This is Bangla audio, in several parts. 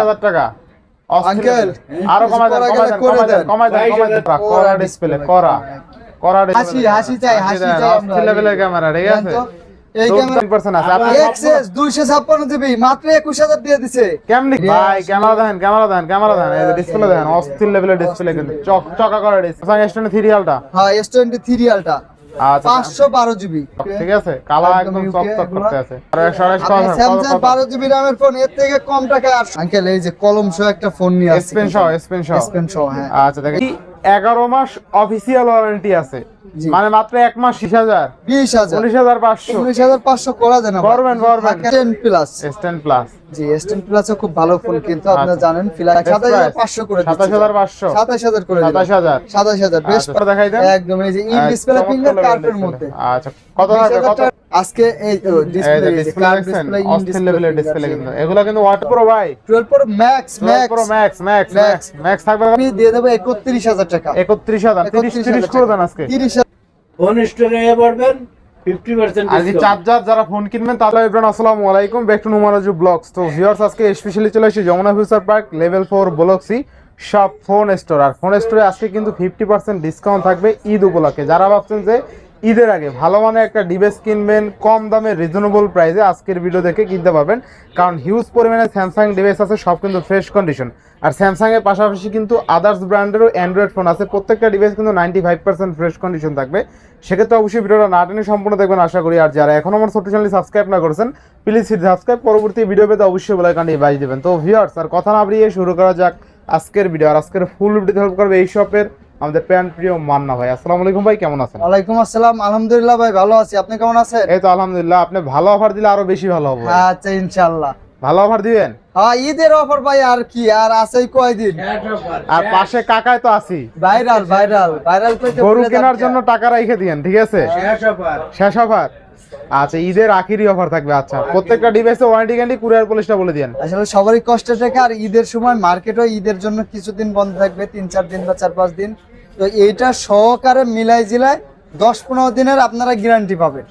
হাজার টাকা। আঙ্কেল, আরও কমাই দেন কমাই দেন কমাই দেন কমাই দেন দেন। করা ডিসপ্লে করা। করা হাসি, হাসি চাই, হাসি চাই আমরা। লেভেলের ক্যামেরা ঠিক আছে? এই ক্যামেরা আছে। আপনি এক্সএস 256 জিবি মাত্র 21000 দিয়ে দিছে। কেমনি? ভাই ক্যামেরা দেখেন ক্যামেরা দেখেন ক্যামেরা এই ডিসপ্লে দেখেন অস্থির লেভেলের ডিসপ্লে কিন্তু। চক চকা করা ডিসপ্লে স্যামসাং S23 আলটা হ্যাঁ S23 আলটা আচ্ছা 512 জিবি। ঠিক আছে কালা একদম। করতে আছে। আর 128 আপনি কত স্যামসাং 12 জিবি র্যামের ফোন এর থেকে কম টাকায় আঙ্কেল এই যে কলম সহ একটা ফোন নিয়ে আসছে। স্পেন সহ সহ। সহ হ্যাঁ। আচ্ছা দেখেন। 11 মাস অফিসিয়াল ওয়ারেন্টি আছে। মানে মাত্র এক মাস 20000 20000 19500 19500 করা যায় না করবেন, করবেন। 10 প্লাস S10 প্লাস জি S10 প্লাস খুব ভালো ফোন কিন্তু আপনারা আচ্ছা। জানেন ফিলা Best 27500 করে দিচ্ছি। 27500 27000 করে দিলাম। 27000 27000 বেশ দেখাই দেন? একদম এই যে ইন ডিসপ্লে ফিঙ্গার কার্ডের মধ্যে। আচ্ছা কত থাকবে কত? আজকে এই ডিসপ্লে ডিসপ্লে দেখছেন? অস্থির লেভেলের ডিসপ্লে কিন্তু। এগুলো কিন্তু ওয়াটার প্রো ভাই 12 pro max max pro max max max max থাকবে। আমি দিয়ে দেবো 31000 টাকা। 31000 30 30 করে দেন আজকে। 30000 ফোন স্টোরে পড়বেন চার্জার যারা ফোন কিনবেন তাহলে ইব্রান আসসালামু আলাইকুম ব্যাক টু নুমারাজু ব্লগস তো ভিউয়ার্স আজকে স্পেশালি চলে এসেছি Jamuna future park level four block C সব ফোন স্টোর আর ফোন স্টোরে আজকে কিন্তু ফিফটি পার্সেন্ট ডিসকাউন্ট থাকবে ঈদ উপলক্ষে। যারা ভাবছেন যে ঈদের আগে ভালো মানে একটা ডিভাইস কিনবেন, কম দামে রিজনেবল প্রাইসে আজকের ভিডিও দেখে কিনতে পারবেন। কারণ হিউজ পরিমাণে স্যামসাং ডিভাইস আছে, সব কিন্তু ফ্রেশ কন্ডিশন আর স্যামসাংয়ের পাশাপাশি কিন্তু আদার্স ব্র্যান্ডেরও অ্যান্ড্রয়েড ফোন আছে, প্রত্যেকটা ডিভাইস কিন্তু ninety five percent fresh condition থাকবে। সেক্ষেত্রে অবশ্যই ভিডিওটা না টেনে সম্পূর্ণ দেখবেন, আশা করি। আর যারা এখন আমার ছোট্ট চ্যানেল সাবস্ক্রাইব না করেছেন প্লিজ সাবস্ক্রাইব পরবর্তী ভিডিও পেতে অবশ্যই বেলায় কান্ডি বাজ দেবেন। তো ভিউয়ার্স আর কথা না শুরু করা যাক আজকের ভিডিও আর আজকের ফুল ভিডিও হেল্প করবে এই শপের আমাদের প্যান প্রিয় মান্না ভাই আসসালামু আলাইকুম ভাই কেমন আছেন? ওয়ালাইকুম আসসালাম আলহামদুলিল্লাহ ভাই ভালো আছি। আপনি কেমন আছেন? এই তো আলহামদুলিল্লাহ আপনি ভালো অফার দিলে আরও বেশি ভালো হবে আচ্ছা ইনশাআল্লাহ। ভালো অফার দিবেন? হ্যাঁ ঈদের অফার ভাই আর কি আর আছে কয়দিন? আর পাশে কাকায় তো আছি। ভাইরাল ভাইরাল ভাইরাল গরু কেনার জন্য টাকা রেখে দিয়েন ঠিক আছে? শেষ অফার শেষ অফার আচ্ছা ঈদের আখিরি অফার থাকবে আচ্ছা। প্রত্যেকটা ডিভাইসে ওয়ারেন্টি গ্যারান্টি কুরিয়ার পলিশটা বলে দিয়েন। আসলে সবারই কষ্ট থাকে আর ঈদের সময় মার্কেটও ঈদের জন্য কিছুদিন বন্ধ থাকবে তিন চার দিন বা চার পাঁচ দিন। তো এইটা সহকারে মিলাই জিলাই দশ পনেরো দিনের আপনারা গ্যারান্টি পাবেন।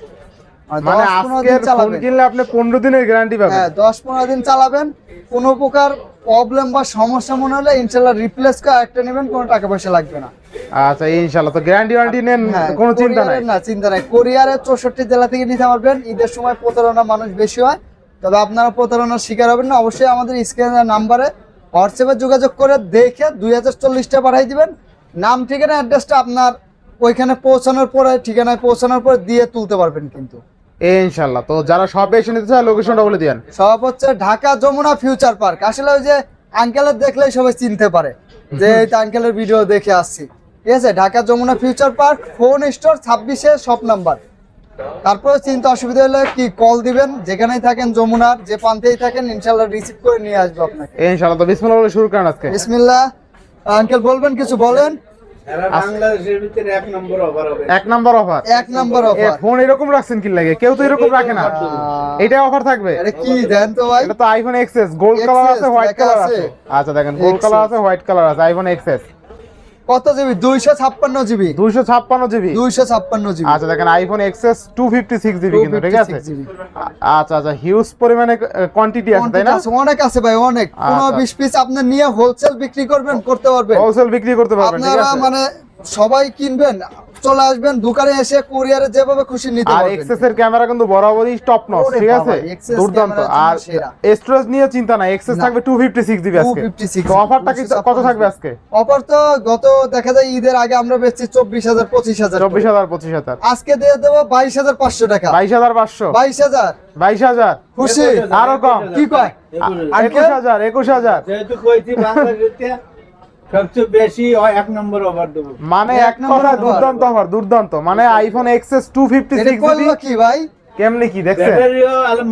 মানে 10 15 দিন আজকের ফোন। কিনলে আপনি পনেরো দিনের গ্যারান্টি পাবেন। হ্যাঁ দশ পনেরো দিন চালাবেন। কোনো প্রকার প্রবলেম বা সমস্যা মনে হলে ইনশাল্লাহ রিপ্লেস করে একটা নেবেন কোনো টাকা পয়সা লাগবে না। আচ্ছা ইনশাল্লাহ তো গ্যারান্টি ওয়ারেন্টি নেন হ্যাঁ, কোনো চিন্তা নাই? না চিন্তা নাই। কোরিয়ারে চৌষট্টি জেলা থেকে নিতে পারবেন। ঈদের সময় প্রতারণা মানুষ বেশি হয়। তবে আপনারা প্রতারণার শিকার হবেন না। অবশ্যই আমাদের স্ক্রিনের নাম্বারে হোয়াটসঅ্যাপে যোগাযোগ করে দেখে দুই হাজার চল্লিশটা পাঠাই দিবেন। নাম ঠিকানা অ্যাড্রেসটা আপনার ওইখানে পৌঁছানোর পরে ঠিকানায় পৌঁছানোর পরে দিয়ে তুলতে পারবেন কিন্তু। ইনশাল্লাহ তো যারা সবে এসে নিতে চায় লোকেশনটা বলে দিয়েন। সব হচ্ছে ঢাকা যমুনা ফিউচার পার্ক আসলে ওই যে আঙ্কেলের দেখলেই সবাই চিনতে পারে। যে এই আঙ্কেলের ভিডিও দেখে আসছি। ঠিক আছে Dhaka Jamuna future park phone store ছাব্বিশে শপ নাম্বার তারপরে চিন্তা অসুবিধা হলে কি কল দিবেন? যেখানেই থাকেন যমুনার যে প্রান্তেই থাকেন ইনশাল্লাহ রিসিভ করে নিয়ে আসব আপনাকে। ইনশাল্লাহ তো বিসমিল্লাহ শুরু করেন আজকে। বিসমিল্লাহ। আঙ্কেল বলবেন কিছু বলেন। এক নম্বর অফার এক নাম্বার অফার এক নম্বর অফার ফোন এরকম রাখছেন কি লাগে? কেউ তো এরকম রাখে না। এটা অফার থাকবে? আরে কি দেন তো ভাই? এটা তো আইফোন এক্সএস গোল্ড কালার আছে হোয়াইট কালার আছে। আছে। আচ্ছা দেখেন গোল্ড কালার আছে হোয়াইট কালার আছে আইফোন এক্সএস কত জিবি? দুইশো ছাপ্পান্ন জিবি। দুইশো ছাপ্পান্ন জিবি? দুইশো ছাপ্পান্ন জিবি। আচ্ছা দেখেন iPhone XS two fifty six GB কিন্তু ঠিক আছে। আচ্ছা আচ্ছা হিউজ পরিমাণে কোয়ান্টিটি আছে তাই না? অনেক আছে ভাই অনেক। পনেরো আচ্ছা। বিশ পিস আপনি নিয়ে হোলসেল বিক্রি করবেন করতে পারবেন। হোলসেল বিক্রি করতে পারবেন আপনারা মানে সবাই কিনবেন চলে আসবেন দোকানে এসে কুরিয়ারে যেভাবে খুশি নিতে পারবেন। আর এক্সেস এর ক্যামেরা কিন্তু বরাবরই টপ নচ ঠিক আছে? দুর্দান্ত। আর স্টোরেজ নিয়ে চিন্তা নাই এক্সেস থাকবে 256 জিবি আজকে। 256 তো অফারটা কি কত থাকবে আজকে? অফার তো গত দেখা যায় ঈদের আগে আমরা বেচছি চব্বিশ হাজার পঁচিশ হাজার 24000 25000 আজকে দিয়ে দেবো বাইশ হাজার পাঁচশো টাকা। 22500 বাইশ হাজার। 22000 খুশি? আরও কম। কি কয়? আঙ্কেল? 21000 21000 যেহেতু কইছি বাংলাদেশে সবচেয়ে বেশি হয় এক নম্বর অফার দেবো। মানে এক এক নম্বর দুর্দান্ত অফার দুর্দান্ত। মানে আইফোন এক্সএস 256 কি ভাই? কেমনে কি দেখছেন?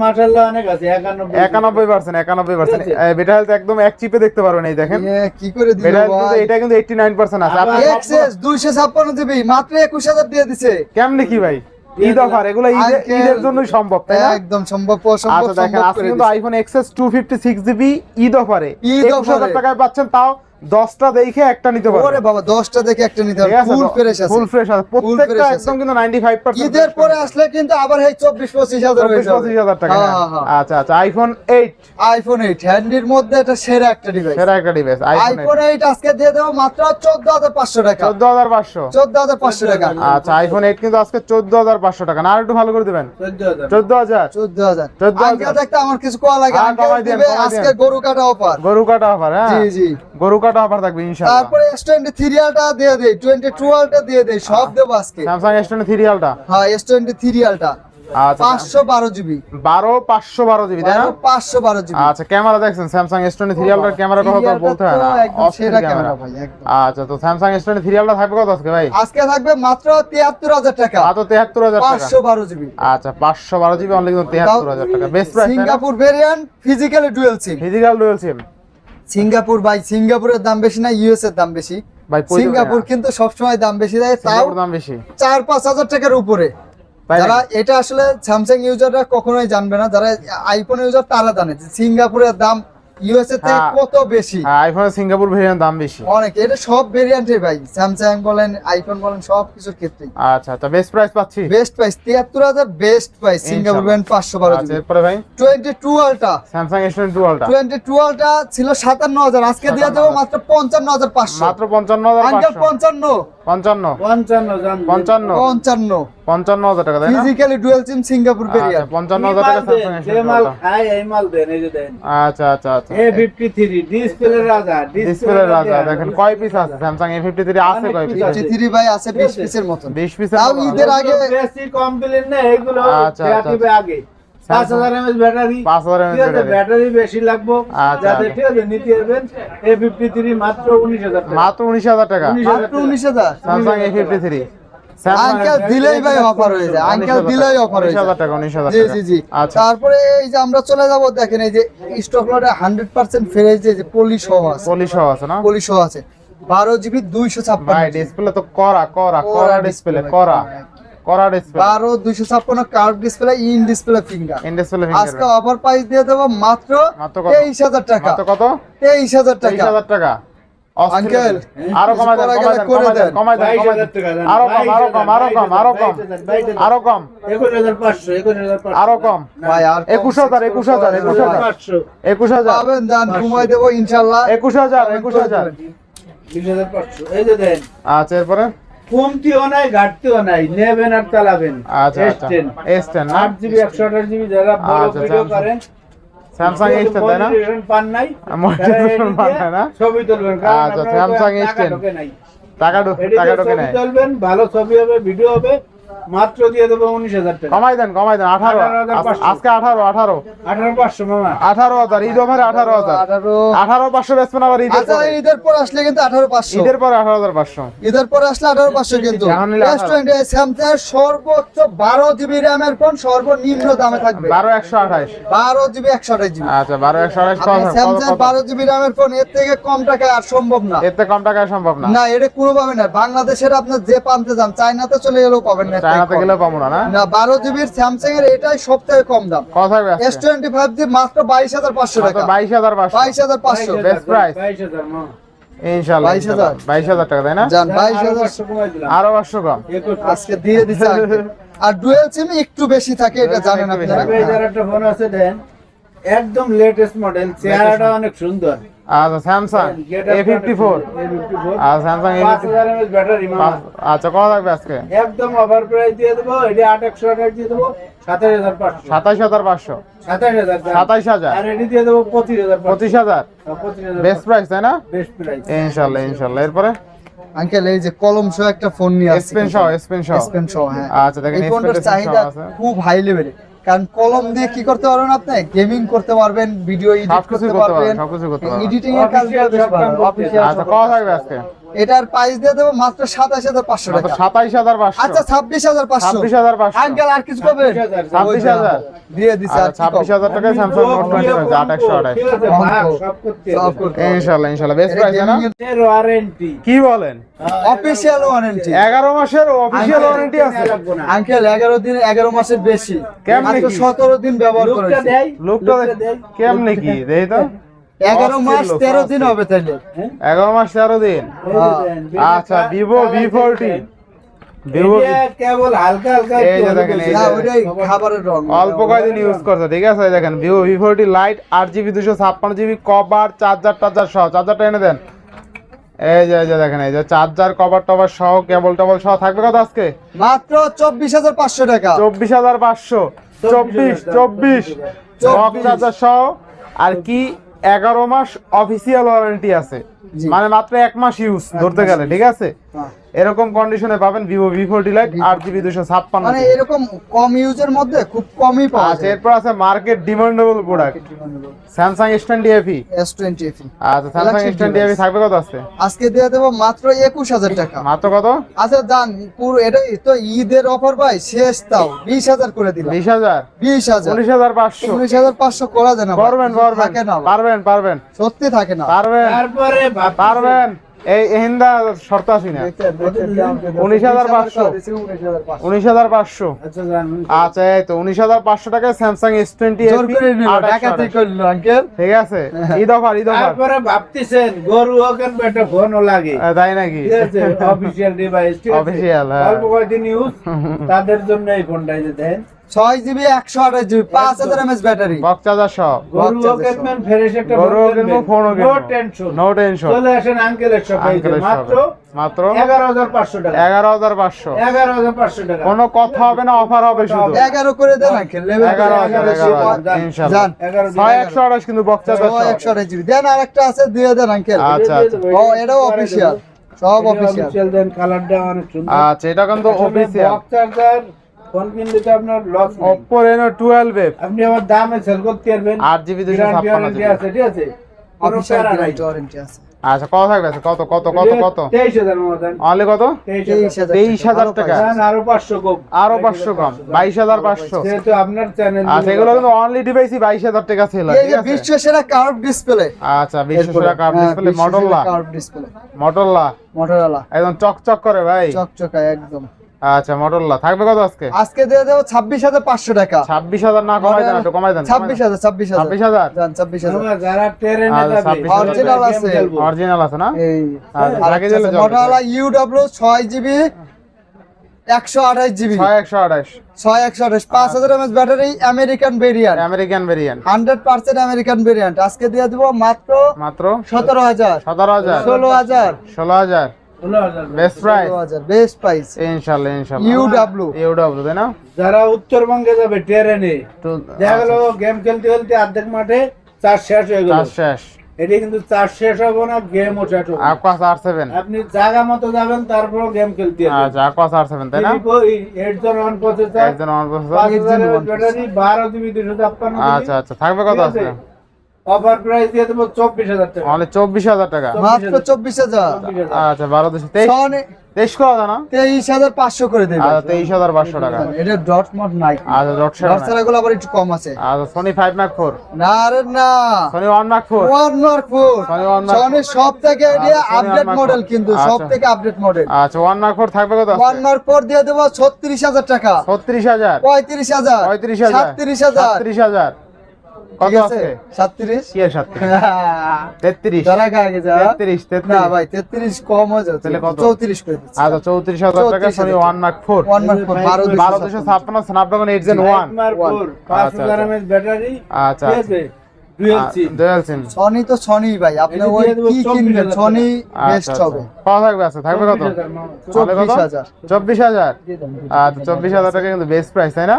মাশাআল্লাহ অনেক আছে একানব্বই একানব্বই পার্সেন্ট একানব্বই পার্সেন্ট বেটা হেলথ একদম এক চিপে দেখতে পারবেন এই দেখেন। কি করে দিল বেটা হেলথ কিন্তু ভাই? এটা কিন্তু আছে। আপনি এক্সএস জিবি মাত্র একুশ হাজার দিয়ে দিছে। কেমনে কি ভাই? ঈদ অফার এগুলো ঈদের জন্যই সম্ভব তাই না? একদম সম্ভব আচ্ছা দেখেন আজকে কিন্তু। IPhone XS two fifty six GB Eid অফারে ঈদ একুশ হাজার offer-এ। টাকায় পাচ্ছেন তাও দশটা দেখে একটা নিতে ওরে পারবে বাবা দশটা দেখে একটা নিতে আছে ফুল ফ্রেশ আছে। ফুল ফ্রেশ আছে। প্রত্যেকটা একদম কিন্তু 95% ঈদের পরে আসলে কিন্তু আবার এই চব্বিশ পঁচিশ হাজার হয়ে 24 যাবে। 25000 টাকা হ্যাঁ, হ্যাঁ। হ্যাঁ। আচ্ছা আচ্ছা আইফোন 8 আইফোন এইট হ্যান্ডির মধ্যে এটা সেরা একটা ডিভাইস সেরা একটা ডিভাইস আইফোন আইফোন এইট আজকে দিয়ে দেবো মাত্র চোদ্দ হাজার পাঁচশো টাকা। 14500 চোদ্দ হাজার পাঁচশো টাকা। আচ্ছা আইফোন 8 কিন্তু আজকে 14500 টাকা। না আর একটু ভালো করে দিবেন। চোদ্দ হাজার। 14000 চোদ্দ হাজার। 14,000 আঙ্কেল দেখতে আমার কিছু কোয়া লাগে। আজকে। গরু কাটা অফার গরু কাটা অফার হ্যাঁ। জি জি। গরু কাটা অফার থাকবে ইনশাআল্লাহ। তারপরে এস টোয়েন্টি থ্রি আলটা দিয়ে দেই টোয়েন্টি টু আলটা দিয়ে দেই সব দেবো আজকে। স্যামসাং S20 সিরিয়ালটা হ্যাঁ এস টোয়েন্টি থ্রি আলটা আচ্ছা। পাঁচশো বারো জিবি 12 512 জিবি তাই না? পাঁচশো বারো জিবি আচ্ছা ক্যামেরা দেখছেন স্যামসাং S20 সিরিয়ালটার ক্যামেরা কথা তো বলতে হয় না। সেরা ক্যামেরা। ক্যামেরা ভাই আচ্ছা তো স্যামসাং S20 সিরিয়ালটা থাকবে কত আজকে ভাই? আজকে থাকবে মাত্র তিয়াত্তর হাজার টাকা। মাত্র 73000 টাকা। পাঁচশো বারো জিবি আচ্ছা 512 জিবি অনলি কিন্তু 73000 টাকা। বেস্ট প্রাইস তাই Singapore variant physically dual sim physical dual sim Singapore ভাই সিঙ্গাপুরের দাম বেশি না ইউএস এর দাম বেশি। সিঙ্গাপুর কিন্তু সবসময় দাম বেশি দেয় তাও দাম বেশি। চার পাঁচ হাজার টাকার উপরে। যারা এটা আসলে স্যামসাং ইউজাররা কখনোই জানবে না যারা আইফোন ইউজার তারা জানে সিঙ্গাপুরের দাম ইউএস এর থেকে হ্যাঁ। কত বেশি? আইফোনের সিঙ্গাপুর ভেরিয়েন্ট দাম বেশি। অনেক এটা সব ভেরিয়েন্টের ভাই। স্যামসাং বলেন আইফোন বলেন সব কিছুর ক্ষেত্রে আচ্ছা আচ্ছা বেস্ট প্রাইস পাচ্ছি? বেস্ট প্রাইস তিয়াত্তর হাজার বেস্ট প্রাইস সিঙ্গাপুর পাঁচশো বারো আচ্ছা এরপরে ভাই? Twenty two ultra Samsung S20 ডুয়ালটা টোয়েন্টি টু আলটা ছিল সাতান্ন হাজার আজকে দিয়ে দেবো মাত্র পঞ্চান্ন হাজার পাঁচশো। মাত্র 55500 আঙ্কেল পঞ্চান্ন। 55 পঞ্চান্ন জন 55 পঞ্চান্ন। 55000 টাকা তাই না? ফিজিক্যালি ডুয়েল সিম সিঙ্গাপুর আচ্ছা ভেরিয়েন্ট 55000 টাকা স্যামসাং যে S20 মাল ডুয়ালটা এই মাল দেন এই যে দেন। আচ্ছা আচ্ছা আচ্ছা। এ ফিফটি থ্রি ডিসপ্লে রাজা ডিসপ্লে রাজা দেখেন কয় পিস আছে? স্যামসাং A53 আছে কয় পিস আছে। থ্রি ভাই আছে বিশ পিসের মতন। 20 পিস তাও ঈদের আগে বেশি কমপ্লেন না এগুলো আচ্ছা, আচ্ছা, আগে। ব্যাটারি 5000 mAh ব্যাটারি বেশি লাগবে। আচ্ছা, যাতে আচ্ছা। ঠিক আছে নিতে পারবেন। এ ফিফটি থ্রি মাত্র উনিশ হাজার টাকা। মাত্র 19000 টাকা। মাত্র উনিশ হাজার। স্যামসাং A53 স্যামসাং আঙ্কেল দিলেই ভাই অফার হয়ে যায় আঙ্কেল দিলেই অফার হয়ে যায় 19000 টাকা 19000 জি জি জি। আচ্ছা। তারপরে এই যে আমরা চলে যাব দেখেন এই যে স্টক লটে হান্ড্রেড পার্সেন্ট ফ্রেশ যে পলিশ সহ আছে। পলি সহ আছে না? পলিশ সহ আছে। বারো জিবি দুইশো ভাই ছাপ্পান্ন ডিসপ্লে তো করা করা করা ডিসপ্লে করা করা ডিসপ্লে বারো দুইশো ছাপ্পান্ন curve display in display finger in display আজকে অফার প্রাইস দিয়ে দেবো মাত্র মাত্র কত? তেইশ হাজার টাকা। মাত্র কত? তেইশ হাজার টাকা। 23000 টাকা। আঙ্কেল, আরও কমাই দেন কমাই দেন কমাই দেন করে কমাই দেন। কমাই। আরও কম আরও কম আরও কম আরও কম। আরও কম। একুশ হাজার পাঁচশো একুশ হাজার পাঁচশো। আরও কম। ভাই আর একুশ হাজার একুশ হাজার একুশ হাজার পাঁচশো। একুশ হাজার। পাবেন দান ঘুমাই দেবো ইনশাল্লাহ। একুশ হাজার একুশ হাজার। বিশ হাজার পাঁচশো। এই যে দেন। আচ্ছা এরপরে? কমতিও নাই ঘাটতিও নাই। নেবেন আর চালাবেন। আচ্ছা আচ্ছা। S10 এস টেন না? জিবি একশো আঠাশ জিবি যারা বড় আচ্ছা, ভিডিও করেন স্যামসাং তাই না পান নাই পান নাই না? ছবি তুলবেন আচ্ছা, স্যামসাং এইচ টাকা S10 ঢোকে। টাকা ঢোকে নাই তুলবেন ভালো ছবি হবে ভিডিও হবে মাত্র দিয়ে দেবো উনিশ হাজার টাকা। কমাই দেন কমাই দেন আঠারো। আজকে আঠারো আঠারো। আঠারো পাঁচশো মামা। আঠারো হাজার ঈদ ওভারে আঠারো হাজার। আঠারো। পাঁচশো বেচবেন আবার ঈদের আচ্ছা ঈদের পর আসলে কিন্তু আঠারো পাঁচশো। ঈদের পরে আঠারো হাজার পাঁচশো। ঈদের পরে আসলে আঠারো পাঁচশো কিন্তু। এখন নিলে 18 স্যামসাং সর্বোচ্চ বারো জিবি র্যামের ফোন সর্বনিম্ন দামে থাকবে। বারো একশো আঠাশ। বারো জিবি একশো আঠাশ জিবি। আচ্ছা বারো একশো আঠাশ স্যামসাং বারো জিবি র্যামের ফোন এর থেকে কম টাকায় আর সম্ভব না। এতে কম টাকায় সম্ভব না। না এটা কোনো পাবেন না। বাংলাদেশের আপনার যে প্রান্তে যান চাইনাতে চলে গেলেও পাবেন না। পাবো না না? জিবির স্যামসাং এর এটাই সব থেকে কম দাম। থাকবে জি মাত্র বাইশ হাজার পাঁচশো টাকা। বাইশ হাজার পাঁচশো। বাইশ হাজার পাঁচশো। Best বাইশ হাজার 22,000 বাইশ হাজার। টাকা তাই না? যান বাইশ হাজার। কমাই দিলাম। আরও পাঁচশো কম। আজকে দিয়ে দিচ্ছে আর ডুয়েল সিম একটু বেশি থাকে এটা জানেন বেশি আপনারা? থাকে। একটা ফোন আছে দেন একদম লেটেস্ট মডেল চেহারাটা অনেক সুন্দর। আচ্ছা Samsung A fifty four A54 আর স্যামসাং এ ব্যাটারি আচ্ছা কত থাকবে আজকে? একদম অফার প্রাইস দিয়ে দেবো এটি আট একশো আঠাশ দিয়ে দেবো সাতাশ হাজার পাঁচশো। সাতাইশ হাজার পাঁচশো। সাতাশ হাজার দাম। সাতাইশ হাজার। আর এটি দিয়ে দেবো পঁচিশ হাজার পঁচিশ। হ্যাঁ, বেস্ট প্রাইস তাই না? বেস্ট প্রাইস ইনশাল্লাহ ইনশাল্লাহ। এরপরে? আঙ্কেল এই যে কলম সহ একটা ফোন নিয়ে আসছে। এসপেন সহ এসপেন সহ। এসপেন সহ হ্যাঁ। আচ্ছা দেখেন এই ফোনটার চাহিদা আছে। খুব হাই লেভেলে কারণ কলম দিয়ে কি করতে পারবেন আপনি? গেমিং করতে পারবেন ভিডিও এডিট করতে পারবেন, পারবেন। সবকিছু করতে পারবেন। এডিটিং এর কাজ করতে পারবেন আচ্ছা কথা থাকবে আজকে? এটার প্রাইস দিয়ে দেবো মাত্র সাতাশ হাজার পাঁচশো টাকা। সাতাইশ হাজার পাঁচশো। আচ্ছা ছাব্বিশ হাজার পাঁচশো। ছাব্বিশ হাজার পাঁচশো। আঙ্কেল আর কিছু 26,000 ছাব্বিশ হাজার। দিয়ে আর আচ্ছা ছাব্বিশ হাজার টাকায় স্যামসাং নোট টোয়েন্টি রয়েছে আট একশো আঠাশ। ইনশাল্লাহ ইনশাল্লাহ। বেস্ট প্রাইস না ওয়ারেন্টি কি বলেন? অফিসিয়াল ওয়ারেন্টি এগারো মাসের অফিসিয়াল ওয়ারেন্টি আছে। আঙ্কেল এগারো দিন এগারো মাসের বেশি। কেমনে দিন ব্যবহার করেছে। লোকটা লোকটা দেয়। কেমনে কি? তো। এগারো মাস তেরো দিন হবে তাইলে হ্যাঁ? এগারো মাস তেরো দিন? এই যে দেন, আচ্ছা ভিভো ভি ফোরটি অল্প কয়েকদিন ইউজ করছে ঠিক আছে? দেখেন ভিভো ভি ফোরটি লাইট আট জিবি দুশো ছাপ্পান্ন জিবি কভার চার্জার টার্জার সহ। চার্জারটা এনে দেন। এই যে এই যে দেখেন এই যে চার্জার কভার টভার সহ কেবল টেবল সহ থাকবে কত আজকে? মাত্র চব্বিশ হাজার পাঁচশো টাকা। চব্বিশ হাজার পাঁচশো। চব্বিশ চব্বিশ চার্জার সহ। আর কি এগারো মাস অফিসিয়াল ওয়ারেন্টি আছে। মানে মাত্র এক মাস ইউজ ধরতে গেলে ঠিক আছে। এরকম কন্ডিশনে পাবেন ভিভো ভি ফোরটি লাইট আট জিবি দুশো ছাপ্পান্ন মানে এরকম কম ইউজের মধ্যে খুব কমই পাওয়া আচ্ছা যায়। এরপর আছে market demandable product Samsung S twenty FE S twenty আচ্ছা স্যামসাং এস টোয়েন্টি এফি থাকবে কত আছে আজকে দিয়ে দেবো মাত্র একুশ হাজার টাকা। মাত্র কত? আচ্ছা জান পুরো এটাই তো ঈদের অফার ভাই শেষ তাও। বিশ হাজার করে দিলাম। বিশ হাজার? বিশ হাজার। উনিশ হাজার পাঁচশো। উনিশ হাজার পাঁচশো করা যায় না পারবেন পারবেন। থাকে না পারবেন পারবেন। সত্যি থাকে না। পারবেন। তারপরে পারবেন। এই হিন্দা শর্ত আছি না। উনিশ হাজার পাঁচশো। উনিশ হাজার পাঁচশো আচ্ছা আচ্ছা এই তো উনিশ হাজার পাঁচশো টাকায় স্যামসাং এস টোয়েন্টি জোর করে নিল টাকা থেকে করল আঙ্কেল ঠিক আছে ঈদ অফার ঈদ অফার। তারপরে ভাবতেছেন গরু হোক আর ফোনও লাগে। তাই নাকি? ঠিক আছে অফিসিয়াল ডিভাইস হ্যাঁ। অল্প কয়েকদিন ইউজ তাদের জন্য এই ফোনটা এই দেন। ছয় জিবি একশো আঠাশ জিবি পাঁচ হাজার MS battery box charger no tension চলে আসেন আঙ্কেলের শপে মাত্র মাত্র? এগারো হাজার পাঁচশো টাকা। এগারো হাজার পাঁচশো। এগারো হাজার পাঁচশো টাকা। কোনো কথা হবে না অফার হবে শুধু। এগারো করে দেন আঙ্কেল এগারো ছয় একশো আঠাশ কিন্তু বক্স চার্জার একশো আঠাশ জিবি দেন আর একটা আছে দিয়ে দেন আঙ্কেল আচ্ছা আচ্ছা। ও এটাও অফিসিয়াল সব অফিসিয়াল অফিসিয়াল দেন কালারটা অনেক সুন্দর। আচ্ছা এটা কিন্তু অফিসিয়াল বক্স চার্জার ফোন কিনলে তো আপনার লস Oppo Reno 12 এফ আপনি আবার দামে সেল করতে পারবেন। আট জিবি দুশো Guarantee ছাপ্পান্ন warranty জিবি আছে ঠিক আছে? অফিসিয়াল প্যারা ওয়ারেন্টি আছে। আচ্ছা কত থাকবে? আচ্ছা, কত কত কত কত? মতন অনলি কত? টাকা। আরও পাঁচশো কম। আরও পাঁচশো কম। বাইশ হাজার পাঁচশো। যেহেতু আপনার চ্যানেল আচ্ছা এগুলো কিন্তু অনলি ডিভাইসই বাইশ হাজার টাকা ঠিক আছে? বিশ্ব সেরা কার্ভ ডিসপ্লে আচ্ছা বিশ্ব সেরা কাপ ডিসপ্লে মডেললা কার্ভ ডিসপ্লে মডেললা মোটরোলা একদম চকচক করে ভাই। চকচকায় একদম। আচ্ছা মডেললা থাকবে কত আজকে? আজকে দিয়ে দেবো ছাব্বিশ হাজার পাঁচশো টাকা। ছাব্বিশ হাজার না কমাই দেন একটু কমাই দেন ছাব্বিশ হাজার ছাব্বিশ হাজার। ছাব্বিশ হাজার? ছাব্বিশ হাজার। যারা ট্রেনে আচ্ছা, আছে। অরিজিনাল আছে না? এই। আচ্ছা। মোটরোলা ইউডব্লিউ ছয় জিবি একশো আঠাশ জিবি ছয় একশো আঠাশ। ছয় একশো আঠাশ পাঁচ হাজার MS battery American variant American variant hundred percent American variant আজকে দিয়ে দিব মাত্র মাত্র সতেরো হাজার। সতেরো হাজার। ষোলো হাজার। ষোলো হাজার। বেস্ট প্রাইস ষোলো বেস্ট প্রাইস ইনশাল্লাহ ইনশাল্লাহ। ইউডব্লিউ ইউডব্লিউ তাই না? যারা উত্তরবঙ্গে যাবে ট্রেনে। দেখা গেল গেম খেলতে খেলতে অর্ধেক মাঠে চার্জ শেষ হয়ে গেল। চার শেষ। এটি কিন্তু চার্জ শেষ হবে না গেমও শেষ হবে না। aquas R7 আপনি জায়গা মতো যাবেন তারপর গেম খেলতে হবে। আচ্ছা aquas R7 তাই না? এইট জন প্রসেসর ব্যাটারি বারো জিবি দুশো ছাপ্পান্ন আচ্ছা আচ্ছা থাকবে কত আছে? অফার প্রাইস দিয়ে দেবো চব্বিশ হাজার টাকা। অনলি চব্বিশ হাজার টাকা। মাত্র চব্বিশ হাজার। আচ্ছা বারো দুশো তেইশ সনে না তেইশ হাজার পাঁচশো করে দেবে। আচ্ছা তেইশ হাজার পাঁচশো টাকা। এটা ডট মট নাই। আচ্ছা ডট আবার একটু কম আছে। আচ্ছা সোনি ফাইভ ম্যাক ফোর না রে না। Sony one mark four one mark four Sony সব থেকে এটা আচ্ছা, আপডেট মডেল কিন্তু সব আচ্ছা। থেকে আপডেট মডেল আচ্ছা ওয়ান ফোর থাকবে কত ওয়ান মার্ক ফোর দিয়ে দেবো ছত্রিশ হাজার টাকা। ছত্রিশ হাজার। পঁয়ত্রিশ হাজার। পঁয়ত্রিশ হাজার। সাতত্রিশ হাজার। সাতত্রিশ হাজার। কত আছে? কি? না ভাই তেত্রিশ কম হয়ে যাচ্ছে। তাহলে কত? চৌত্রিশ করে দিচ্ছি। আচ্ছা চৌত্রিশ হাজার টাকা 34,000 সোনি মার্ক মার্ক স্ন্যাপড্রাগন আচ্ছা, আচ্ছা। এমএএইচ ব্যাটারি আচ্ছা ঠিক আছে? Dual sim dual sim Sony তো সনি ভাই আপনি ওই কি কিনবেন? সনি আচ্ছা বেস্ট আচ্ছা। হবে। কত থাকবে আছে থাকবে কত? চব্বিশ হাজার চব্বিশ হাজার। আচ্ছা চব্বিশ হাজার টাকা কিন্তু বেস্ট প্রাইস তাই না?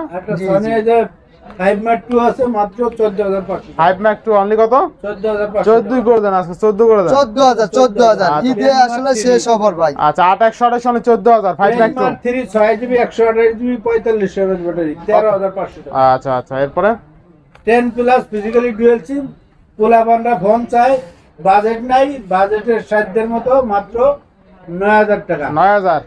ফাইভ মার্ক টু আছে মাত্র চোদ্দ হাজার পাঁচশো ফাইভ ম্যাক টু অনলি কত? চোদ্দ হাজার চোদ্দই করে দেন আজকে চোদ্দ করে দেন। চোদ্দ হাজার চোদ্দ হাজার। ঈদে আসলে শেষ হবার ভাই। আচ্ছা আট একশো আঠাশ অনলি চোদ্দ হাজার ফাইভ ম্যাক টু থ্রি ছয় জিবি একশো আঠাশ জিবি পঁয়তাল্লিশ এমএএইচ ব্যাটারি তেরো হাজার পাঁচশো আচ্ছা আচ্ছা এরপরে? Ten plus physically dual sim পোলাপানরা phone চাই বাজেট নাই বাজেটের সাধ্যের মতো মাত্র নয় হাজার টাকা। নয় হাজার।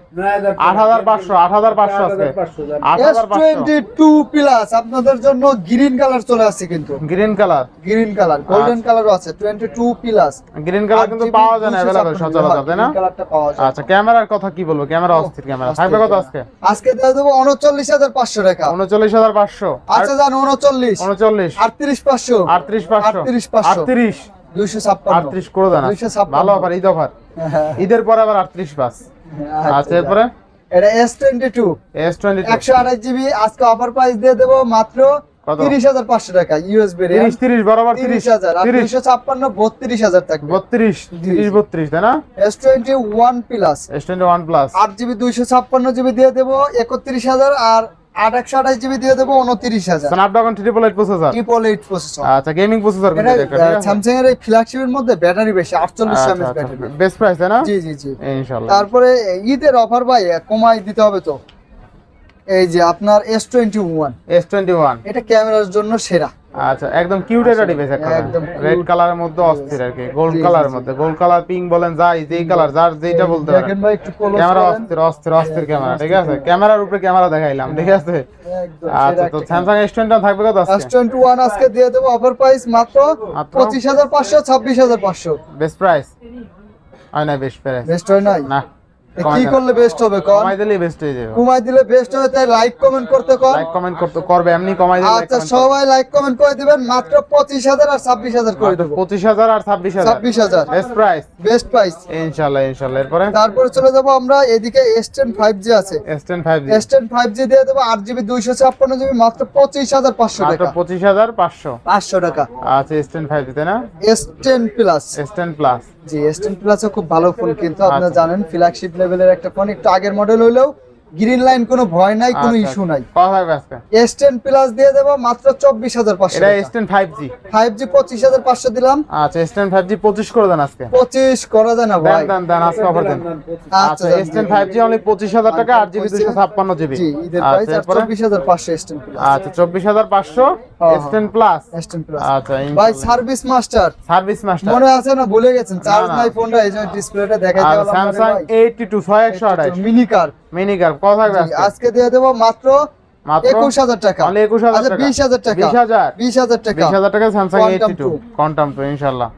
আট হাজার পাঁচশো আট হাজার পাঁচশো আট আজকে হাজার পাঁচশো জান। আট এস হাজার পাঁচশো। টোয়েন্টি টু প্লাস আপনাদের জন্য গ্রিন কালার চলে আসছে কিন্তু। Green colour green colour golden কালারও আছে twenty two plus green colour কিন্তু পাওয়া যায় না অ্যাভেলেবেল সচরাচর তাই না? কালারটা পাওয়া যায়। আচ্ছা ক্যামেরার কথা কি বলব? ক্যামেরা অস্থির ক্যামেরা থাকবে কত আজকে? আজকে দিয়ে দেবো উনচল্লিশ হাজার পাঁচশো টাকা। উনচল্লিশ হাজার পাঁচশো। আচ্ছা যান উনচল্লিশ উনচল্লিশ আটত্রিশ পাঁচশো। আটত্রিশ পাঁচশো। আটত্রিশ পাঁচশো। আটত্রিশ। দুইশো ছাপ্পান্ন। আটত্রিশ করে দেন 256 ভালো অফার ঈদ অফার। হ্যাঁ, ঈদের পরে আবার আটত্রিশ পাস আচ্ছা। এরপরে? এটা জিবি আজকে অফার প্রাইস দিয়ে দেবো মাত্র হাজার পাঁচশো টাকা ইউএসবি বরাবর হাজার। আর হাজার তাই না? প্লাস। জিবি দিয়ে দেবো একত্রিশ হাজার। আর আট একশো আঠাশ জিবি দিয়ে দেবো উনত্রিশ হাজার। Snapdragon triple eight processor triple eight processor আচ্ছা গেমিং প্রসেসর স্যামসাং এর এই ফ্ল্যাগশিপের মধ্যে ব্যাটারি বেশি আটচল্লিশ এমএস ব্যাটারি বেস্ট প্রাইস তাই না? জি জি জি। ইনশাআল্লাহ। তারপরে ঈদের অফার ভাই কমাই দিতে হবে তো। এই যে আপনার S twenty one S twenty one এটা ক্যামেরার জন্য সেরা। আচ্ছা একদম কিউট একটা ডিভাইস একটা। একদম রেড। কালারের মধ্যে অস্থির আর কি গোল্ড কালারের মধ্যে। গোল্ড কালার পিঙ্ক বলেন যাই যেই কালার যার যেইটা বলতে পারেন। দেখেন ভাই একটু close ক্যামেরা অস্থির অস্থির অস্থির ক্যামেরা ঠিক আছে? ক্যামেরার উপরে ক্যামেরা দেখাইলাম ঠিক আছে? একদম আচ্ছা তো এস টোয়েন্টি থাকবে কত আজকে? টোয়েন্টি ওয়ান আজকে দিয়ে দেবো অফার প্রাইস মাত্র মাত্র? পঁচিশ হাজার পাঁচশো ছাব্বিশ হাজার পাঁচশো। বেস্ট প্রাইস হয় না বেস্ট প্রাইস বেস্ট হয় না। এ কি করলে বেস্ট হবে কমাই দিলেই বেস্ট হয়ে যাবে। কমাই দিলে বেস্ট হবে তাই লাইক কমেন্ট করতে কর লাইক কমেন্ট করতে করবে এমনি কমাই দিলে আচ্ছা সবাই লাইক কমেন্ট করে দিবেন মাত্র পঁচিশ হাজার আর ছাব্বিশ হাজার করে দেবো। পঁচিশ হাজার আর ছাব্বিশ হাজার। ছাব্বিশ হাজার। বেস্ট প্রাইস বেস্ট প্রাইস ইনশাল্লাহ ইনশাল্লাহ। এরপরে? তারপরে চলে যাব আমরা এদিকে এস টেন ফাইভ জি আছে। S ten five G S ten five G দিয়ে দেবো আট জিবি দুইশো ছাপ্পান্ন জিবি মাত্র পঁচিশ হাজার পাঁচশো মাত্র টাকা। পঁচিশ হাজার পাঁচশো। পাঁচশো টাকা। আচ্ছা এস টেন ফাইভ জি তাই না? S ten plus S ten plus G S ten প্লাসও খুব ভালো ফোন কিন্তু আপনারা আচ্ছা। জানেন ফ্ল্যাগশিপ লেভেলের একটা ফোন একটু আগের মডেল হইলেও গ্রিন লাইন কোনো ভয় নাই কোনো আচ্ছা, ইস্যু নাই। কত থাকবে আজকে। এস টেন প্লাস দিয়ে দেবো মাত্র চব্বিশ হাজার পাঁচশো এটা S ten five G five G পঁচিশ হাজার পাঁচশো দিলাম। আচ্ছা এস টেন ফাইভ জি পঁচিশ করে দেন আজকে। পঁচিশ করা যায় না দেন ভাই। দেন দেন আজকে অফার দেন। আচ্ছা আচ্ছা S ten five G only পঁচিশ হাজার টাকা আট জিবি দুশো ছাপ্পান্ন জিবি। জি ঈদের প্রাইস আচ্ছা আর এরপরে? চব্বিশ হাজার পাঁচশো এস টেন প্লাস আচ্ছা চব্বিশ হাজার পাঁচশো হ্যাঁ, S ten plus S ten plus আচ্ছা ভাই সার্ভিস মাস্টার। Service master. মনে আছে না ভুলে গেছেন? চার্জ নাই ফোনটা এই জন্য ডিসপ্লেটা দেখাই দিলাম স্যামসাং এইটটি টু ছয় একশো আঠাশ। মিনি কার মিনি কার কত থাকবে আজকে? দিয়ে দেবো মাত্র মাত্র? একুশ হাজার টাকা। only 21,000 হাজার টাকা। বিশ হাজার টাকা। বিশ হাজার? টাকা। বিশ হাজার টাকা স্যামসাং Quantum এইটটি টু ইনশাল্লাহ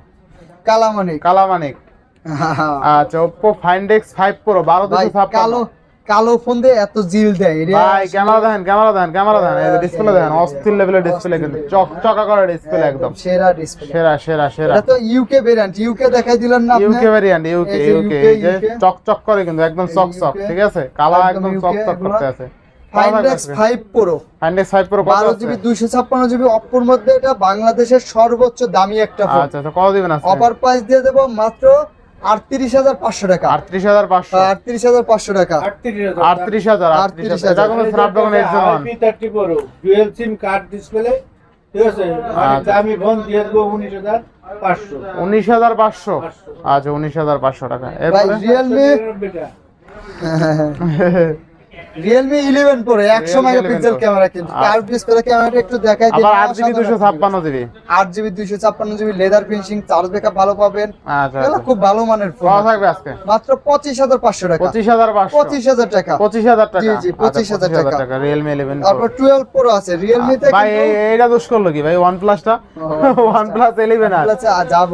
কালামানিক। কালামানিক। আচ্ছা ওপ্পো ফাইন্ডেক্স ফাইভ প্রো বারো দুশো কালো কালো ফোন দিয়ে এত জিল দেয় ভাই ক্যামেরা দেখেন ক্যামেরা দেখেন ক্যামেরা দেখেন এই ডিসপ্লে দেখেন অস্থির লেভেলের ডিসপ্লে কিন্তু চকচকা করে ডিসপ্লে একদম সেরা ডিসপ্লে সেরা সেরা সেরা। এটা তো ইউকে ভেরিয়েন্ট ইউকে দেখাই দিলেন না আপনি? ইউকে ভেরিয়েন্ট ইউকে ইউকে এই যে চকচক করে কিন্তু একদম চক চক ঠিক আছে? কালা একদম চক চক করতে আছে। বাংলাদেশের সর্বোচ্চ দামি একটা ফোন আচ্ছা আচ্ছা কত দিবেন আজকে অফার প্রাইস দিয়ে দেবো মাত্র আটত্রিশ হাজার পাঁচশো টাকা। আটত্রিশ হাজার পাঁচশো। আটত্রিশ হাজার পাঁচশো টাকা। আটত্রিশ হাজার। আটত্রিশ হাজার কোনো Snapdragon eight thirty four dual sim card display ঠিক আছে? মানে আচ্ছা। ফোন দিয়ে দেবো উনিশ হাজার পাঁচশো। উনিশ হাজার পাঁচশো। আচ্ছা উনিশ হাজার পাঁচশো টাকা। রিয়েলমি রিয়েলমি ইলেভেন পরে 100 মেগাপিক্সেল ক্যামেরা কিন্তু আর ডিসপ্লে ক্যামেরাটা একটু দেখাই লেদার ফিনিশিং চার্জ ব্যাকআপ ভালো পাবেন। আচ্ছা, আচ্ছা খুব ভালো মানের ফোন থাকবে আজকে? মাত্র 25500 টাকা। 25500 25000 টাকা। 25000 টাকা। জি জি আচ্ছা, 25000 টাকা। তারপর আছে। Realme তে ভাই এইটা দোষ করল কি? ভাই OnePlusটা ওয়ানপ্লাস ইলেভেন আর। আচ্ছা যাব।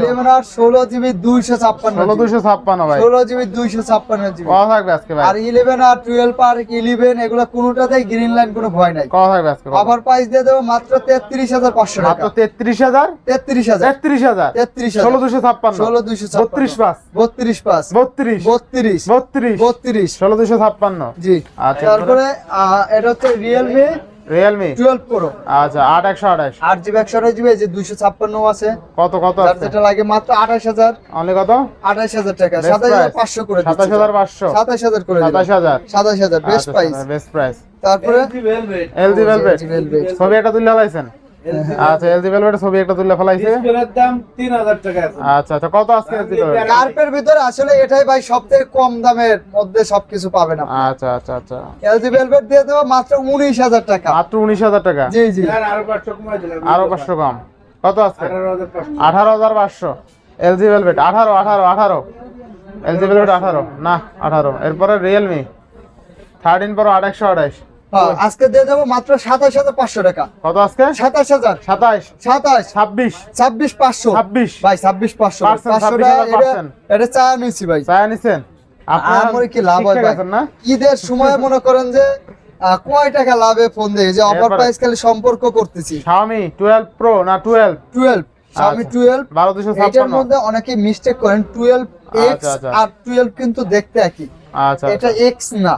11 আর 16GB 256 16 256 ভাই। 16GB 256 GB. কত থাকবে আজকে ভাই। আর 11 আর 12 পার্ক ইলেভেন এগুলো কোনোটাতেই গ্রিন লাইন কোনো ভয় নাই। অফার প্রাইস দিয়ে দেবো মাত্র তেত্রিশ হাজার পাঁচশো মাত্র তেত্রিশ হাজার? তেত্রিশ হাজার। তেত্রিশ হাজার? তেত্রিশ ষোলো দুশো ছাপ্পান্ন। ষোলো দুশো বত্রিশ পাঁচ। বত্রিশ পাঁচ। বত্রিশ। বত্রিশ। বত্রিশ। বত্রিশ। ষোলো দুশো ছাপ্পান্ন। জি। আচ্ছা তারপরে এটা হচ্ছে রিয়েলমি রিয়েলমি টুয়েলভ প্রো আচ্ছা আট একশো আঠাশ। আট জিবি একশো আঠাশ জিবি যে দুইশো ছাপ্পান্ন আছে। কত কত আছে? যেটা লাগে মাত্র আঠাশ হাজার। অনলি কত? আঠাশ হাজার টাকা। Best সাতাশ হাজার price। পাঁচশো করে সাতাশ হাজার পাঁচশো। সাতাশ হাজার করে সাতাশ হাজার। সাতাশ হাজার। বেস্ট প্রাইস বেস্ট প্রাইস তারপরে এলজি ভেলভেট। ছবি এটা তুলে ফেলাইছেন আচ্ছা এলজি ভেলভেট ছবি একটা তুলে ফেলাইছে। ডিসপ্লের দাম তিন হাজার টাকা আছে। আচ্ছা আচ্ছা কত আজকে এলজি ভেলভেট কার্পের ভিতরে আসলে এটাই ভাই সব থেকে কম দামের মধ্যে সবকিছু পাবেন আপনি। আচ্ছা আচ্ছা আচ্ছা। এলজি ভেলভেট দিয়ে দেবো মাত্র উনিশ হাজার টাকা। মাত্র উনিশ হাজার টাকা? জি জি। আর আরও পাঁচশো কমাই দিলাম আরও পাঁচশো কম। কত আজকে? আঠারো হাজার পাঁচশো। আঠারো হাজার পাঁচশো। এলজি ভেলভেট আঠারো আঠারো আঠারো। এলজি ভেলভেট আঠারো। না আঠারো। এরপরে রিয়েলমি থার্টিন প্রো আট একশো আঠাশ। হ্যাঁ, আজকে দিয়ে দেবো মাত্র সাতাশ হাজার পাঁচশো টাকা। কত আজকে? সাতাশ হাজার। সাতাইশ সাতাশ। ছাব্বিশ। ছাব্বিশ পাঁচশো। ছাব্বিশ। ভাই ছাব্বিশ পাঁচশো। পাঁচশো এটা-। চা নিয়েছি ভাই। চায়া নিছেন? আমার কি লাভ হয় শিক্ষা ভাই? গেছেন না? ঈদের সময় মনে করেন যে কয় টাকা লাভে ফোন দিয়ে? যে অফার প্রাইস খালি সম্পর্ক করতেছি। Xiaomi 12 Pro না 12 টুয়েলভ Xiaomi আচ্ছা। 12 বারো দুশো এটার মধ্যে অনেকে মিস্টেক করেন 12 X আচ্ছা, আচ্ছা। আর 12 কিন্তু দেখতে একই। আচ্ছা এটা না।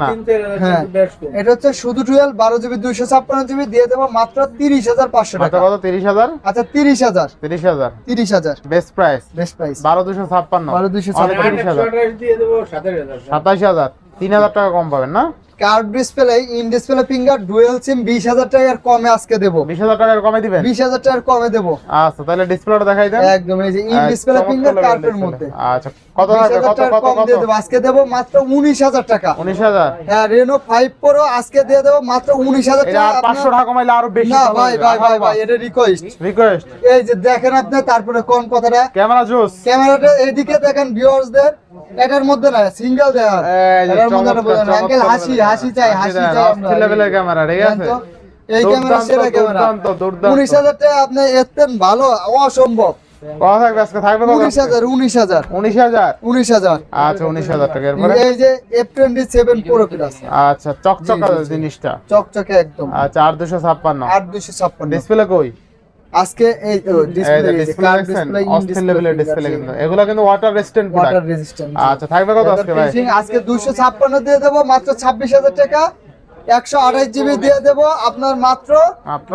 না। হাজার হ্যাঁ। টাকা বেশ কম। এটা হচ্ছে শুধু 12 12 জিবি 256 জিবি দিয়ে দেবো মাত্র 30500 মাত্র টাকা। কত? তিরিশ হাজার? আচ্ছা 30000 তিরিশ হাজার। 30000 বেস্ট প্রাইস বেস্ট প্রাইস বারো দুশো ছাপ্পান্ন। 12,256 অনেক আর হাজার। 128 দিয়ে দেবো 27,000 সাতাশ হাজার। তিন হাজার টাকা কম পাবেন না? Card display in display finger dual sim 20000 টাকার কমে আজকে দেবো। বিশ হাজার টাকার কমে দিবেন? 20000 টাকার কমে দেবো। আচ্ছা তাহলে ডিসপ্লেটা দেখাই দেন। একদম এই যে ইন ডিসপ্লে ফিঙ্গার কার্ডের মধ্যে। আচ্ছা কত কত কত কম দিয়ে দেবো। আজকে দেবো মাত্র উনিশ হাজার টাকা। উনিশ হাজার? হ্যাঁ রেনো ফাইভ প্রো আজকে দিয়ে দেবো মাত্র উনিশ হাজার এটা আর টাকা। পাঁচশো আপনার- টাকা কমাইলে আরও বেশি না ভাই ভাই ভাই ভাই এটা রিকোয়েস্ট রিকোয়েস্ট এই যে দেখেন আপনি তারপরে কোন কথাটা? ক্যামেরা জুস। ক্যামেরাটা এদিকে দেখেন ভিউয়ার্সদের এটার মধ্যে না সিঙ্গেল দেওয়া। এটার মধ্যে একটা আঙ্কেল হাসি হাসি চাই হাসি চাই। লেভেলের ক্যামেরা ঠিক আছে? এই ক্যামেরা সেরা ক্যামেরা। উনিশ হাজার টাকা এতেন ভালো অসম্ভব। থাকবে উনিশ হাজার উনিশ হাজার। উনিশ হাজার? উনিশ হাজার। আচ্ছা উনিশ হাজার টাকা। এই যে F twenty seven pro plus আচ্ছা চকচকা। জিনিসটা। চকচকে একদম। আচ্ছা আট দুশো ছাপ্পান্ন। আট দুশো ছাপ্পান্ন। ডিসপ্লে কই? আজকে এই ডিসপ্লে ডিসপ্লে দেখছেন অস্থির লেভেলের ডিসপ্লে কিন্তু এগুলো কিন্তু ওয়াটার রেজিস্ট্যান্ট ওয়াটার রেজিস্ট্যান্ট আচ্ছা থাকবে কত আজকে ভাই? আজকে দুশো ছাপ্পান্ন দিয়ে দেবো মাত্র ছাব্বিশ হাজার টাকা। একশো আঠাশ জিবি দিয়ে দেবো আপনার মাত্র মাত্র?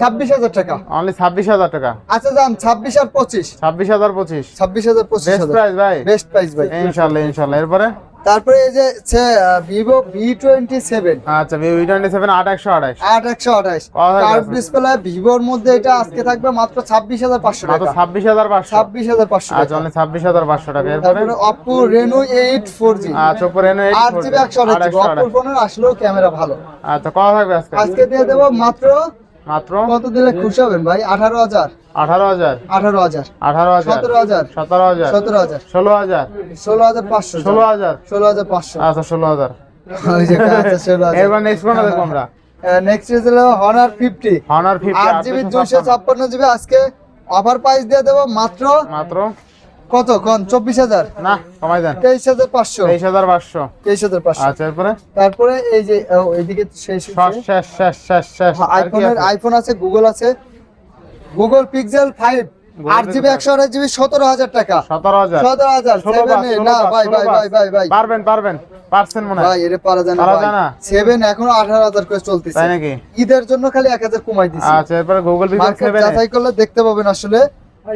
ছাব্বিশ হাজার টাকা। অনলি ছাব্বিশ হাজার টাকা। আচ্ছা যান ছাব্বিশ আর পঁচিশ। ছাব্বিশ হাজার পঁচিশ। ছাব্বিশ হাজার পঁচিশ বেস্ট প্রাইস ভাই। বেস্ট প্রাইস ভাই। ইনশাল্লাহ ইনশাল্লাহ। এরপরে? তারপরে এই যে ভিভো ভি টোয়েন্টি সেভেন আচ্ছা ভিভো টোয়েন্টি সেভেন আট একশো আঠাশ। আট একশো আঠাশ। কার্ভ? ডিসপ্লে ভিভোর মধ্যে এটা আজকে থাকবে মাত্র ছাব্বিশ হাজার পাঁচশো টাকা। ছাব্বিশ হাজার পাঁচশো। ছাব্বিশ হাজার পাঁচশো আচ্ছা টাকা। ছাব্বিশ হাজার পাঁচশো টাকা। এরপরে? Oppo Reno eight four G আচ্ছা উপরে এনে আট জিবি একশো আঠাশ। অপোর ফোনের আসলেও ক্যামেরা ভালো। আচ্ছা কত থাকবে আজকে? আজকে দিয়ে দেবো মাত্র মাত্র? কত দিলে খুশি হবেন ভাই? আঠারো হাজার। আঠারো হাজার। আঠারো হাজার। আঠারো হাজার। সতেরো হাজার। সতেরো হাজার। সতেরো হাজার। ষোলো হাজার। ষোলো হাজার পাঁচশো। ষোলো হাজার। ষোলো হাজার পাঁচশো। আচ্ছা ষোলো হাজার। এবার নেক্সট কোনটা দেখব আমরা নেক্সট হলো হনার ফিফটি হনার ফিফটি আট জিবি দুইশো ছাপ্পান্ন জিবি আজকে অফার প্রাইস দিয়ে দেবো মাত্র মাত্র কত? কোন? চব্বিশ হাজার? না কমাই দেন। তেইশ হাজার পাঁচশো। তেইশ হাজার পাঁচশো। তেইশ হাজার পাঁচশো। আচ্ছা এরপরে? তারপরে এই যে এইদিকে শেষ শেষ শেষ শেষ শেষ। আইফোনের আইফোন আছে? গুগল আছে গুগল পিক্সেল ফাইভ Google আট জিবি Pixel একশো আঠাশ জিবি সতেরো হাজার টাকা। সতেরো হাজার। সতেরো না ভাই ভাই ভাই ভাই ভাই। পারবেন পারবেন। পারছেন মনে হয়। এটা পারা যায় না? সেভেন এখনও আঠারো হাজার করে চলতেছে। তাই নাকি? ঈদের জন্য খালি এক হাজার কমাই দিছি। আচ্ছা এরপরে গুগল পিক্সেল সেভেন যাচাই করলে দেখতে পাবেন আসলে।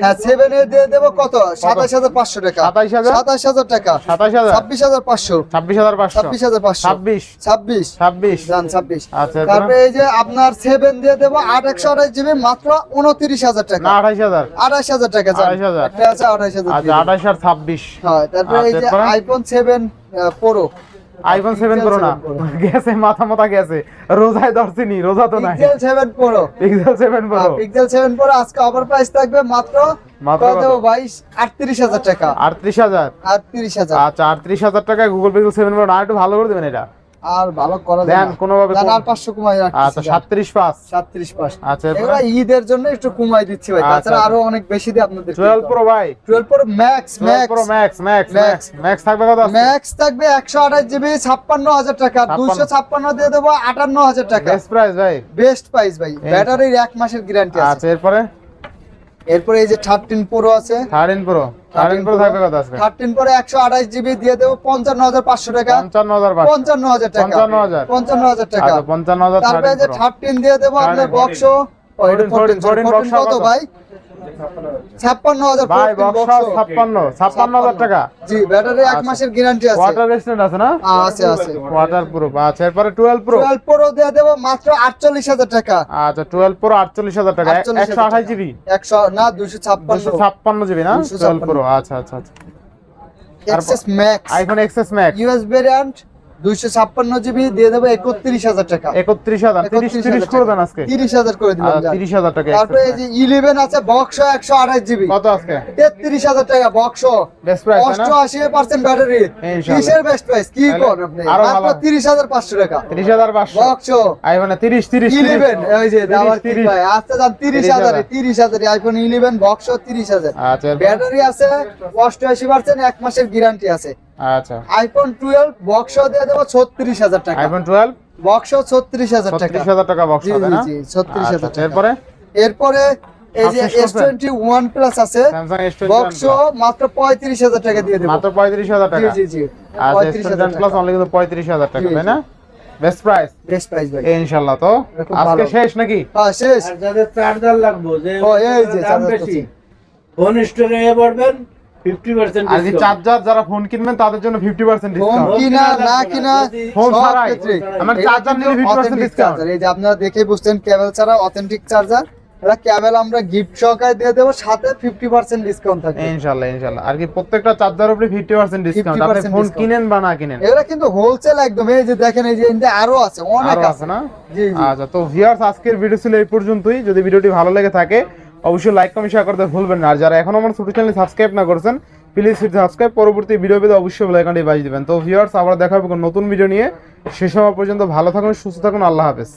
হ্যাঁ সেভেন এ দিয়ে দেবো কত? সাতাশ হাজার পাঁচশো টাকা। 27,000? সাতাশ হাজার টাকা। সাতাশ হাজার? ছাব্বিশ হাজার পাঁচশো। ছাব্বিশ হাজার পাঁচশো। ছাব্বিশ হাজার পাঁচশো। ছাব্বিশ। ছাব্বিশ। ছাব্বিশ। ছাব্বিশ। আচ্ছা তারপরে এই যে আপনার সেভেন দিয়ে দেবো আট একশো আঠাশ জিবি মাত্র উনত্রিশ হাজার টাকা। না আঠাইশ হাজার। আঠাশ হাজার টাকা যান। 28,000 আঠাশ হাজার আচ্ছা আর ছাব্বিশ। হয় তারপরে এই যে iPhone seven pro iPhone seven Pixel pro না? গেছে মাথা মাথা গেছে। রোজায় দর্শিনি রোজা তো নাই। Pixel seven pro Pixel seven pro Pixel seven pro আজকে অফার প্রাইস থাকবে মাত্র মাত্র? বাইশ? আটত্রিশ হাজার টাকা। আটত্রিশ হাজার? আটত্রিশ হাজার। আচ্ছা আটত্রিশ হাজার টাকায় গুগল পিক্সেল সেভেন প্রো না একটু ভালো করে দিবেন এটা। আর ভালো করা দেন, কোনোভাবে আর পাঁচশো কমাই আচ্ছা আচ্ছা এগুলো ঈদের জন্য একটু কমাই দিচ্ছি ভাই। আচ্ছা। তাছাড়া আরও অনেক বেশি দিয়ে আপনাদের টুয়েলভ প্রো ভাই। Twelve pro max max pro max max max max থাকবে কত? ম্যাক্স থাকবে একশো আঠাশ জিবি ছাপ্পান্ন হাজার টাকা। 56 দুশো ছাপ্পান্ন দিয়ে দেবো আটান্ন হাজার টাকা। বেস্ট প্রাইস ভাই। বেস্ট প্রাইস ভাই। ব্যাটারির এক মাসের গ্যারান্টি আছে। আচ্ছা এরপরে? এরপরে এই যে থার্টিন প্রো আছে। Thirteen pro. থার্টিন প্রো থাকবে কত আছে থার্টিন প্রো একশো আঠাশ জিবি দিয়ে দেবো পঞ্চান্ন হাজার পাঁচশো টাকা। পঞ্চান্ন হাজার পঞ্চান্ন হাজার টাকা। 55,000 পঞ্চান্ন হাজার টাকা। আচ্ছা পঞ্চান্ন হাজার তারপরে এই যে থার্টিন দিয়ে দেবো আপনার 13 বক্স 14 14 box কত কত? ভাই? ছাপ্পান্ন হাজার ভাই বক্স ছাপ্পান্ন ছাপ্পান্ন হাজার টাকা। জি ব্যাটারি এক আচ্ছা। মাসের গ্যারান্টি আছে। ওয়াটার রেজিস্ট্যান্ট আছে না? আছে আছে। ওয়াটার প্রুফ আচ্ছা এরপরে টুয়েলভ প্রো টুয়েলভ প্রো দিয়ে দেবো মাত্র আটচল্লিশ হাজার টাকা। আচ্ছা টুয়েলভ প্রো আটচল্লিশ হাজার টাকা। 48,000 একশো আঠাশ জিবি একশো না দুশো ছাপ্পান্ন। দুশো ছাপ্পান্ন জিবি না? 256 প্রো আচ্ছা আচ্ছা আচ্ছা। XS max iPhone XS max US variant দুইশো ছাপ্পান্ন জিবি দিয়ে দেবো একত্রিশ হাজার টাকা। একত্রিশ হাজার তিরিশ করে দেন আজকে? তিরিশ হাজার করে দিলাম আচ্ছা, তিরিশ হাজার টাকা তারপরে যে ইলেভেন আছে বক্স একশো আঠাশ জিবি। কত আজকে? তেত্রিশ হাজার টাকা বক্স বেস্ট প্রাইস তাই না? অষ্টআশি পার্সেন্ট ব্যাটারি কিসের বেস্ট প্রাইস কি তাহলে কর আপনি? মাত্র তিরিশ হাজার পাঁচশো টাকা। তিরিশ হাজার পাঁচশো। বক্স আইফোনে তিরিশ তিরিশ ইলেভেন ওই যে দাবার কি ভাই আচ্ছা যান তিরিশ 30,000 হাজারে। তিরিশ হাজারে আইফোন ইলেভেন বক্স তিরিশ হাজার। আচ্ছা। ব্যাটারি আছে অষ্টআশি পার্সেন্ট এক মাসের গ্যারান্টি আছে। আচ্ছা। আইফোন টুয়েলভ বক্স দিয়ে দেবো টাকা। আইফোন টুয়েলভ বক্স ছত্রিশ হাজার টাকা। টাকা বক্স হবে না? জি ছত্রিশ আচ্ছা, আচ্ছা, টাকা। এরপরে? এরপরে এই যে সাতষট্টি এস টোয়েন্টি ওয়ান প্লাস আছে। স্যামসাং এস বক্স মাত্র পঁয়ত্রিশ হাজার টাকা দিয়ে দেবো। মাত্র টাকা। জি জি আর পঁয়ত্রিশ প্লাস অনলি কিন্তু পঁয়ত্রিশ হাজার টাকা তাই না? বেস্ট প্রাইস বেস্ট প্রাইস ভাই। ইনশাল্লাহ তো। আজকে শেষ নাকি? হ্যাঁ শেষ। আর যাদের চার্জার লাগবে যে ও, এই যে চার্জার বেশি ফোন স্টোরে পড়বেন ফিফটি পার্সেন্ট আর যে চার্জার যারা ফোন কিনবেন তাদের জন্য ফিফটি পার্সেন্ট ফোন কিনা না কিনা ফোন ছাড়াই? আমার চার্জার নিলে 50% authentic এই যে আপনারা দেখে বুঝছেন কেবল ছাড়া অথেন্টিক চার্জার এটা কেবল আমরা গিফট সহকারে দিয়ে দেবো সাথে ফিফটি পার্সেন্ট ডিসকাউন্ট থাকবে। ইনশাল্লাহ ইনশাল্লাহ। আর কি প্রত্যেকটা চার্জার উপরে ফিফটি পার্সেন্ট ডিসকাউন্ট আপনি 50% ফোন কিনেন বা না কিনেন? এগুলা কিন্তু হোলসেল একদম এই যে দেখেন এই যে এতে আরও আছে অনেক আছে। না? জি আচ্ছা তো ভিউয়ার্স আজকের ভিডিও ছিল এই পর্যন্তই। যদি ভিডিওটি ভালো লেগে থাকে অবশ্যই লাইক কমেন্ট শেয়ার করতে ভুলবেন না। আর যারা এখনও আমার ছোট চ্যানেল সাবস্ক্রাইব না করছেন প্লিজ সাবস্ক্রাইব পরবর্তী ভিডিও পেতে অবশ্যই বেল আইকনটি বাজিয়ে দেবেন। তো ভিউয়ার্স আবার দেখা হবে নতুন ভিডিও নিয়ে। সে সময় পর্যন্ত ভালো থাকুন, সুস্থ থাকুন, আল্লাহ হাফেজ।